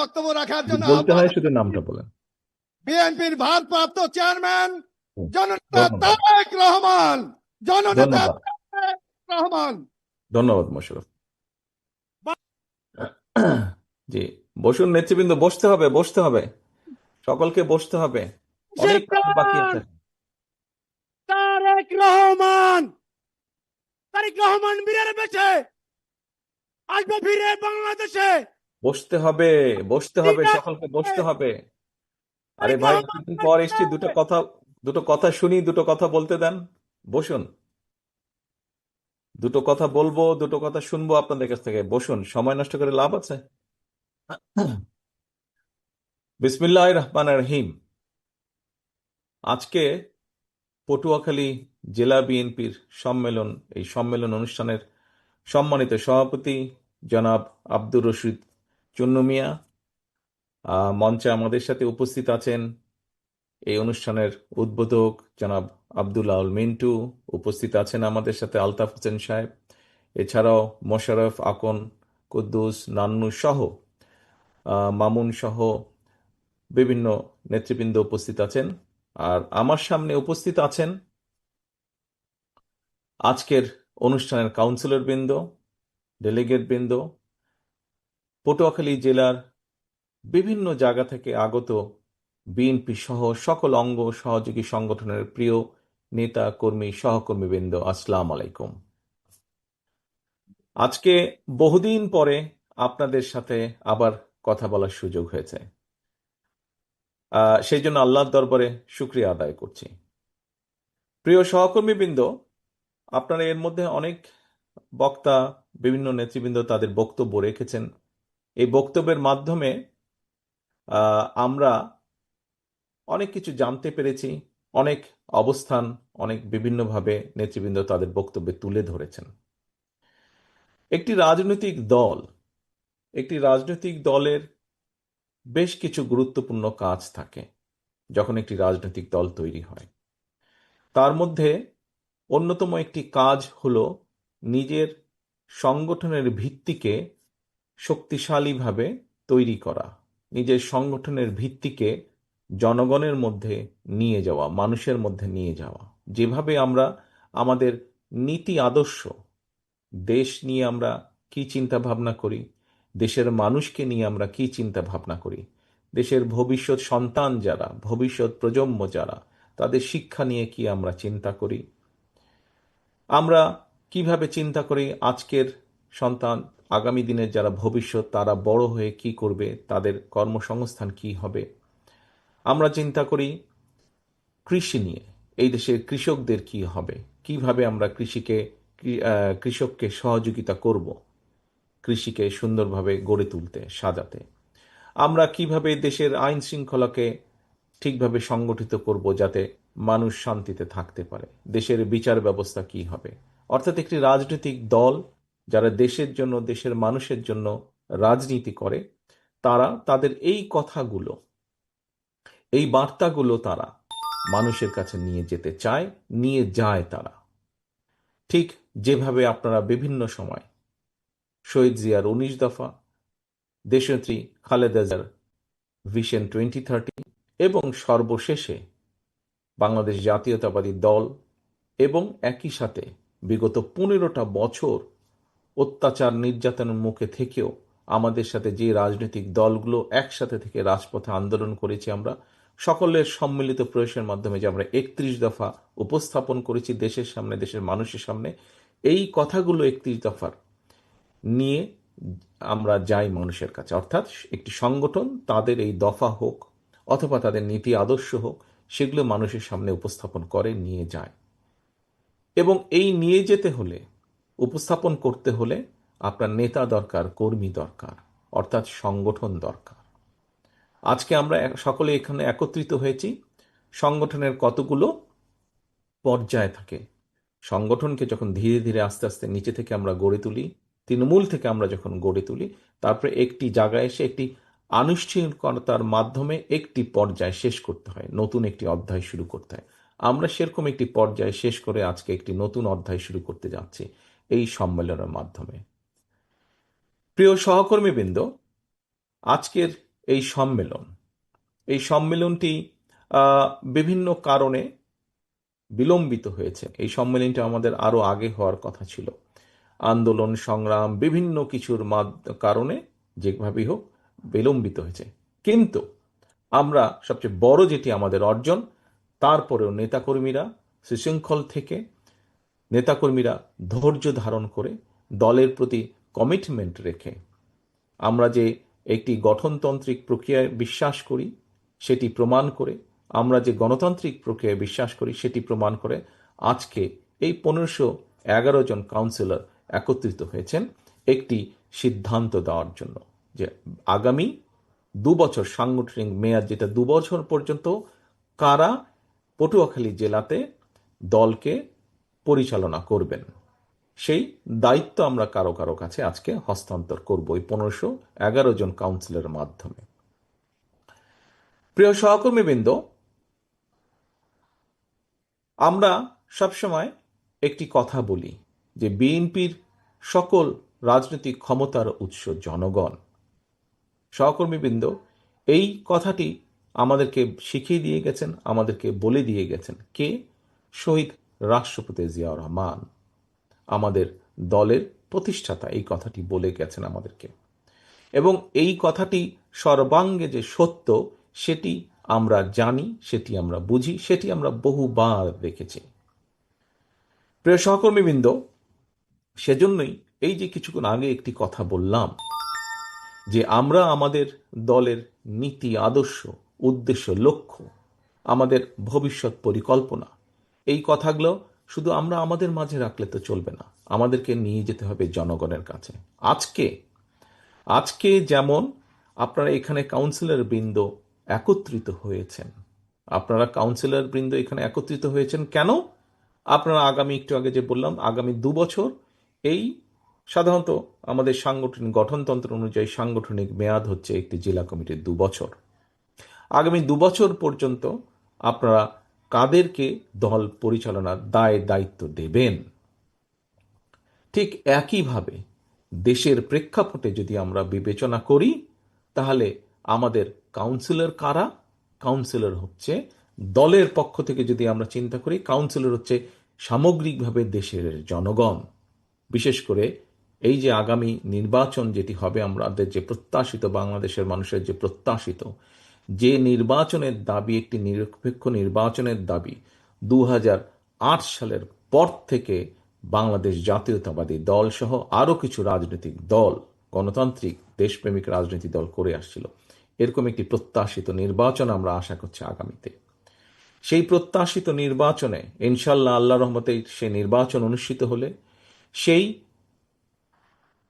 বক্তব্য রাখার জন্য বলতে হয় শুধু নামটা বলেন। বিএনপির ভারপ্রাপ্ত চেয়ারম্যান জননেতা তারেক রহমান। জননেতা রহমান। ধন্যবাদ মোশারফ জি বসুন নেতৃবৃন্দ বসতে হবে বসতে হবে। সকলকে বসতে হবে। অনেক বাকি আছে। তারেক রহমান। তারেক রহমান বীরের বেঁচে আসবে ফিরে বাংলাদেশে। বসতে হবে বসতে হবে সকলকে বসতে হবে। আরে ভাই কিছুদিন পর এসছি দুটো কথা দুটো কথা শুনি দুটো কথা বলতে দেন। বসুন। দুটো কথা বলব দুটো কথা শুনব আপনাদের কাছ থেকে। বসুন সময় নষ্ট করে লাভ আছে? বিসমিল্লাহ রহমান রহিম। আজকে পটুয়াখালী জেলা বিএনপির সম্মেলন এই সম্মেলন অনুষ্ঠানের সম্মানিত সভাপতি জনাব আব্দুর রশিদ চুন্নু মিয়া মঞ্চে আমাদের সাথে উপস্থিত আছেন এই অনুষ্ঠানের উদ্বোধক জনাব আব্দুল্লাহ আল মিন্টু, উপস্থিত আছেন আমাদের সাথে আলতাফ হোসেন সাহেব, এছাড়াও মোশারফ আকন, কুদ্দুস, নান্নু সহ মামুন সহ বিভিন্ন নেতৃবৃন্দ উপস্থিত আছেন। আর আমার সামনে উপস্থিত আছেন আজকের অনুষ্ঠানের কাউন্সিলর বৃন্দ, ডেলিগেট বৃন্দ পটুয়াখালী জেলার বিভিন্ন জায়গা থেকে আগত বিএনপি সহ সকল অঙ্গ সহযোগী সংগঠনের প্রিয় নেতা, কর্মী, সহকর্মীবৃন্দ, আসসালাম আলাইকুম। আজকে বহুদিন পরে আপনাদের সাথে আবার কথা বলার সুযোগ হয়েছে। সেই জন্য আল্লাহর দরবারে শুক্রিয়া আদায় করছি। প্রিয় সহকর্মীবৃন্দ, আপনারা এর মধ্যে অনেক বক্তা, বিভিন্ন নেতৃবৃন্দ তাদের বক্তব্য রেখেছেন। এই বক্তব্যের মাধ্যমে আমরা অনেক কিছু জানতে পেরেছি, অনেক অবস্থান, অনেক বিভিন্নভাবে নেতৃবৃন্দ তাদের বক্তব্যে তুলে ধরেছেন। একটি রাজনৈতিক দল, একটি রাজনৈতিক দলের বেশ কিছু গুরুত্বপূর্ণ কাজ থাকে যখন একটি রাজনৈতিক দল তৈরি হয়। তার মধ্যে অন্যতম একটি কাজ হলো নিজের সংগঠনের ভিত্তিকে শক্তিশালীভাবে তৈরি করা। নিজের সংগঠনের ভিত্তিকে জনগণের মধ্যে নিয়ে যাওয়া, মানুষের মধ্যে নিয়ে যাওয়া। যেভাবে আমরা আমাদের নীতি আদর্শ, দেশ নিয়ে আমরা কি চিন্তা ভাবনা করি, দেশের মানুষকে নিয়ে আমরা কি চিন্তা ভাবনা করি, দেশের ভবিষ্যৎ সন্তান যারা, ভবিষ্যৎ প্রজন্ম যারা, তাদের শিক্ষা নিয়ে কি আমরা চিন্তা করি, আমরা কীভাবে চিন্তা করি আজকের সন্তান আগামী দিনের যারা ভবিষ্যৎ, তারা বড় হয়ে কি করবে, তাদের কর্মসংস্থান কি হবে? আমরা চিন্তা করি কৃষি নিয়ে, এই দেশের কৃষকদের কি হবে? কীভাবে আমরা কৃষিকে কৃষককে সহযোগিতা করব? কৃষিকে সুন্দরভাবে গড়ে তুলতে, সাজাতে। আমরা কীভাবে দেশের আইন শৃঙ্খলাকে ঠিকভাবে সংগঠিত করব যাতে মানুষ শান্তিতে থাকতে পারে? দেশের বিচার ব্যবস্থা কি হবে? অর্থাৎ একটি রাজনৈতিক দল যারা দেশের জন্য, দেশের মানুষের জন্য রাজনীতি করে, তারা তাদের এই কথাগুলো, এই বার্তাগুলো তারা মানুষের কাছে নিয়ে যেতে চায়, নিয়ে যায় তারা। ঠিক যেভাবে আপনারা বিভিন্ন সময় শহীদ জিয়ার উনিশ দফা, দেশনেত্রী খালেদা জিয়ার ভিশন টোয়েন্টি থার্টি এবং সর্বশেষে বাংলাদেশ জাতীয়তাবাদী দল এবং একই সাথে বিগত পনেরোটা বছর অত্যাচার নির্যাতনের মুখে থেকেও আমাদের সাথে যে রাজনৈতিক দলগুলো একসাথে থেকে রাজপথে আন্দোলন করেছি আমরা, সকলের সম্মিলিত প্রয়াসের মাধ্যমে যে আমরা একত্রিশ দফা উপস্থাপন করেছি দেশের সামনে, দেশের মানুষের সামনে, এই কথাগুলো একত্রিশ দফার নিয়ে আমরা যাই মানুষের কাছে। অর্থাৎ একটি সংগঠন তাদের এই দফা হোক অথবা তাদের নীতি আদর্শ হোক, সেগুলো মানুষের সামনে উপস্থাপন করে নিয়ে যায়। এবং এই নিয়ে যেতে হলে উপস্থাপন করতে হলে আপনার নেতা দরকার, কর্মী দরকার, অর্থাৎ সংগঠন দরকার। আজকে আমরা সকলে এখানে একত্রিত হয়েছি। সংগঠনের কতগুলো পর্যায় থাকে? সংগঠনকে যখন ধীরে ধীরে আস্তে আস্তে নিচে থেকে আমরা গড়ে তুলি, তৃণমূল থেকে আমরা যখন গড়ে তুলি, তারপরে একটি জায়গায় এসে একটি আনুষ্ঠানিকতার মাধ্যমে একটি পর্যায় শেষ করতে হয়, নতুন একটি অধ্যায় শুরু করতে হয়। আমরা সেরকম একটি পর্যায় শেষ করে আজকে একটি নতুন অধ্যায় শুরু করতে যাচ্ছি। এই সম্মেলনের মাধ্যমে। প্রিয় সহকর্মীবৃন্দ, আজকের এই সম্মেলন, এই সম্মেলনটি বিভিন্ন কারণে বিলম্বিত হয়েছে। এই সম্মেলনটা আমাদের আরও আগে হওয়ার কথা ছিল। আন্দোলন সংগ্রাম, বিভিন্ন কিছুর কারণে যেভাবেই হোক বিলম্বিত হয়েছে। কিন্তু আমরা সবচেয়ে বড় যেটি আমাদের অর্জন, তারপরেও নেতাকর্মীরা সুশৃঙ্খল থেকে নেতাকর্মীরা ধৈর্য ধারণ করে দলের প্রতি কমিটমেন্ট রেখে। আমরা যে একটি গঠনতান্ত্রিক প্রক্রিয়ায় বিশ্বাস করি, সেটি প্রমাণ করে, আমরা যে গণতান্ত্রিক প্রক্রিয়ায় বিশ্বাস করি, সেটি প্রমাণ করে আজকে এই পনেরোশো এগারো জন কাউন্সিলর একত্রিত হয়েছেন একটি সিদ্ধান্ত দেওয়ার জন্য যে আগামী দু বছর সাংগঠনিক মেয়াদ যেটা দু বছর পর্যন্ত, কারা পটুয়াখালী জেলাতে দলকে পরিচালনা করবেন। সেই দায়িত্ব আমরা কারও কারও কাছে আজকে হস্তান্তর করব এই পনেরোশো এগারো জন কাউন্সিলের মাধ্যমে। প্রিয় সহকর্মীবৃন্দ, আমরা সবসময় একটি কথা বলি যে বিএনপির সকল রাজনৈতিক ক্ষমতার উৎস জনগণ। সহকর্মীবৃন্দ, এই কথাটি আমাদেরকে শিখিয়ে দিয়ে গেছেন, আমাদেরকে বলে দিয়ে গেছেন কে? শহীদ রাষ্ট্রপতি জিয়াউর রহমান, আমাদের দলের প্রতিষ্ঠাতা, এই কথাটি বলে গেছেন আমাদেরকে। এবং এই কথাটি সর্বাঙ্গে যে সত্য, সেটি আমরা জানি, সেটি আমরা বুঝি, সেটি আমরা বহুবার দেখেছি। প্রিয় সহকর্মীবৃন্দ, সেজন্যই এই যে কিছুক্ষণ আগে একটি কথা বললাম, যে আমরা আমাদের দলের নীতি, আদর্শ, উদ্দেশ্য, লক্ষ্য, আমাদের ভবিষ্যৎ পরিকল্পনা এই কথাগুলো শুধু আমরা আমাদের মাঝে রাখলে তো চলবে না। আমাদেরকে নিয়ে যেতে হবে জনগণের কাছে। আজকে আজকে যেমন আপনারা এখানে কাউন্সিলর বৃন্দ একত্রিত হয়েছেন। আপনারা কাউন্সিলর বৃন্দ এখানে একত্রিত হয়েছেন কেন? আপনারা আগামী, একটু আগে যে বললাম, আগামী দু বছর এই সাধারণত আমাদের সাংগঠনিক গঠনতন্ত্র অনুযায়ী সাংগঠনিক মেয়াদ হচ্ছে একটি জেলা কমিটির দু বছর। আগামী দু বছর পর্যন্ত আপনারা কাদেরকে দল পরিচালনার দায় দায়িত্ব দেবেন। ঠিক একইভাবে দেশের প্রেক্ষাপটে যদি আমরা বিবেচনা করি, তাহলে আমাদের কাউন্সিলর কারা? কাউন্সিলর হচ্ছে দলের পক্ষ থেকে যদি আমরা চিন্তা করি, কাউন্সিলর হচ্ছে সামগ্রিকভাবে দেশের জনগণ। বিশেষ করে এই যে আগামী নির্বাচন যেটি হবে, আমাদের যে প্রত্যাশিত, বাংলাদেশের মানুষের যে প্রত্যাশিত যে নির্বাচনের দাবি একটি নিরপেক্ষ নির্বাচনের দাবি দু হাজার আট সালের পর থেকে বাংলাদেশ জাতীয়তাবাদী দল সহ আরও কিছু রাজনৈতিক দল, গণতান্ত্রিক, দেশপ্রেমিক রাজনৈতিক দল করে আসছিল। এরকম একটি প্রত্যাশিত নির্বাচন আমরা আশা করছি আগামীতে। সেই প্রত্যাশিত নির্বাচনে ইনশাল্লাহ আল্লাহ রহমতে সেই নির্বাচন অনুষ্ঠিত হলে সেই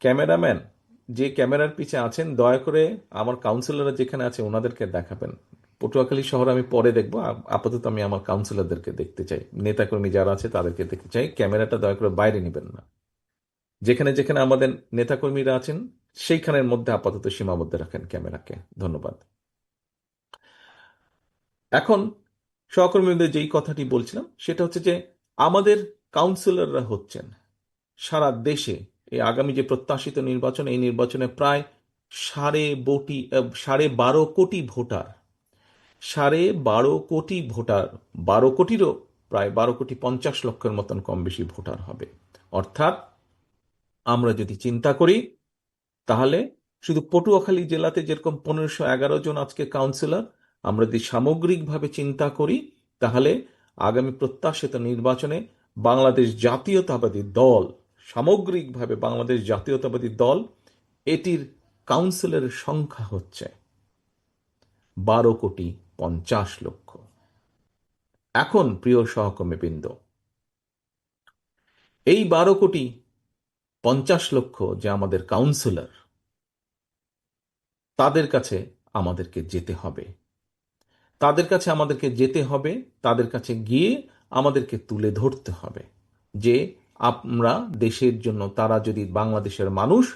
ক্যামেরাম্যান যে ক্যামেরার পিছে আছেন, দয়া করে আমার কাউন্সিলররা যেখানে আছে ওনাদেরকে দেখাবেন। পটুয়াখালী শহর আমি পরে দেখব। আপাতত আমি আমার কাউন্সিলরদেরকে দেখতে চাই। নেতাকর্মী যারা আছে তাদেরকে দেখতে চাই। ক্যামেরাটা দয়া করে বাইরে নেবেন না। যেখানে যেখানে আমাদের নেতাকর্মীরা আছেন, সেইখানের মধ্যে আপাতত সীমাবদ্ধ রাখেন ক্যামেরাকে। ধন্যবাদ। এখন সহকর্মীদের যেই কথাটি বলছিলাম, সেটা হচ্ছে যে আমাদের কাউন্সিলররা হচ্ছেন সারা দেশে এই আগামী যে প্রত্যাশিত নির্বাচন, এই নির্বাচনে প্রায় সাড়ে বটি সাড়ে বারো কোটি ভোটার, সাড়ে বারো কোটি ভোটার, বারো কোটিরও প্রায় বারো কোটি পঞ্চাশ লক্ষের মতন কম বেশি ভোটার হবে। অর্থাৎ আমরা যদি চিন্তা করি, তাহলে শুধু পটুয়াখালী জেলাতে যেরকম পনেরোশো এগারো জন আজকে কাউন্সিলর, আমরা যদি সামগ্রিকভাবে চিন্তা করি, তাহলে আগামী প্রত্যাশিত নির্বাচনে বাংলাদেশ জাতীয়তাবাদী দল সামগ্রিকভাবে বাংলাদেশ জাতীয়তাবাদী দল এটির কাউন্সিলরের সংখ্যা হচ্ছে বারো কোটি পঞ্চাশ লক্ষ। এখন, প্রিয় সহকর্মীবৃন্দ, এই বারো কোটি পঞ্চাশ লক্ষ যে আমাদের কাউন্সিলর, তাদের কাছে আমাদেরকে যেতে হবে। তাদের কাছে আমাদেরকে যেতে হবে, তাদের কাছে গিয়ে আমাদেরকে তুলে ধরতে হবে যে আমরা দেশের জন্য, তারা যদি বাংলাদেশের মানুষ,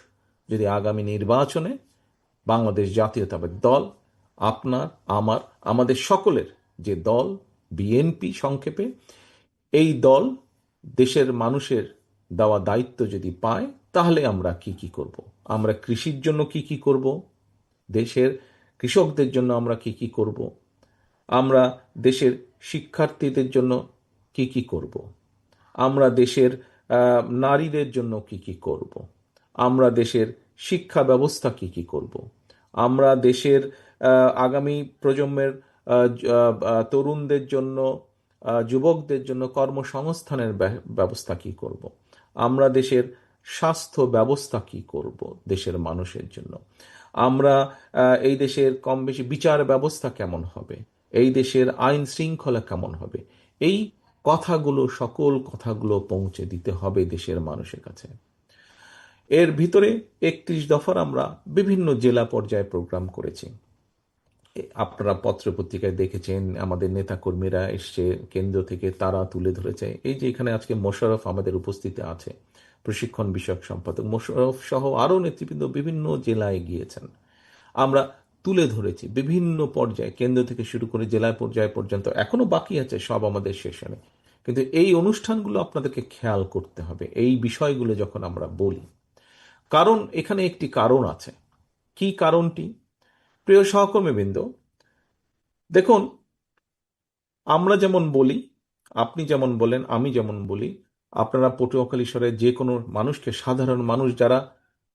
যদি আগামী নির্বাচনে বাংলাদেশ জাতীয়তাবাদী দল, আপনার, আমার, আমাদের সকলের যে দল, বিএনপি সংক্ষেপে, এই দল দেশের মানুষের দেওয়া দায়িত্ব যদি পায়, তাহলে আমরা কি কি করব? আমরা কৃষির জন্য কি কি করব? দেশের কৃষকদের জন্য আমরা কি কি করব? আমরা দেশের শিক্ষার্থীদের জন্য কি কি করব? আমরা দেশের নারীদের জন্য কি কি করব? আমরা দেশের শিক্ষা ব্যবস্থা কি কি করব? আমরা দেশের আগামী প্রজন্মের তরুণদের জন্য যুবকদের জন্য কর্মসংস্থানের ব্যবস্থা কি করব? আমরা দেশের স্বাস্থ্য ব্যবস্থা কি করব দেশের মানুষের জন্য? আমরা এই দেশের কম বেশি বিচার ব্যবস্থা কেমন হবে? এই দেশের আইন শৃঙ্খলা কেমন হবে? এই কথাগুলো, সকল কথাগুলো পৌঁছে দিতে হবে দেশের মানুষের কাছে। এর ভিতরে একত্রিশ দফার আমরা বিভিন্ন জেলা পর্যায়ে প্রোগ্রাম করেছি। আপনারা পত্র পত্রিকায় দেখেছেন, আমাদের নেতাকর্মীরা এসছে, কেন্দ্র থেকে তারা তুলে ধরেছে। এই যে এখানে আজকে মোশারফ আমাদের উপস্থিতি আছে, প্রশিক্ষণ বিষয়ক সম্পাদক মোশারফ সহ আরও নেতৃবৃন্দ বিভিন্ন জেলায় গিয়েছেন। আমরা তুলে ধরেছি বিভিন্ন পর্যায়ে, কেন্দ্র থেকে শুরু করে জেলা পর্যায় পর্যন্ত, এখনও বাকি আছে, সব আমাদের সেশনে। কিন্তু এই অনুষ্ঠানগুলো আপনাদেরকে খেয়াল করতে হবে, এই বিষয়গুলো যখন আমরা বলি। কারণ এখানে একটি কারণ আছে। কি কারণটি? প্রিয় সহকর্মীবৃন্দ, দেখুন, আমরা যেমন বলি, আপনি যেমন বলেন, আমি যেমন বলি, আপনারা পটুয়াখালীশ্বরে যে কোনো মানুষকে, সাধারণ মানুষ যারা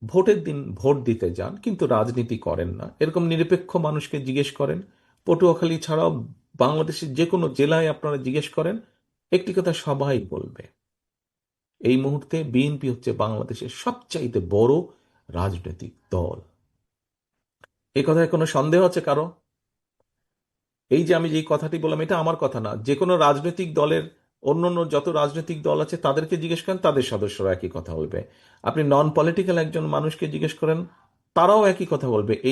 ভোটের দিন ভোট দিতে যান, কিন্তু রাজনীতি করেন না, এরকম নিরপেক্ষ মানুষকে জিজ্ঞেস করেন, পটুয়াখালী ছাড়াও বাংলাদেশের যে কোনো জেলায় আপনারা জিজ্ঞেস করেন একটি কথা সবাই বলবে। এই মুহূর্তে বিএনপি হচ্ছে বাংলাদেশের সবচাইতে বড় রাজনৈতিক দল। এই কথায় কোনো সন্দেহ আছে কারও? এই যে আমি যে কথাটি বললাম, এটা আমার কথা না। যে কোনো রাজনৈতিক দলের অন্য অন্য যত রাজনৈতিক দল আছে, তাদেরকে জিজ্ঞেস করেন, তাদের সদস্যরা একই কথা বলবে। আপনি নন পলিটিক্যাল একজন মানুষকে জিজ্ঞেস করেন, তারাও একই কথা বলবে। এই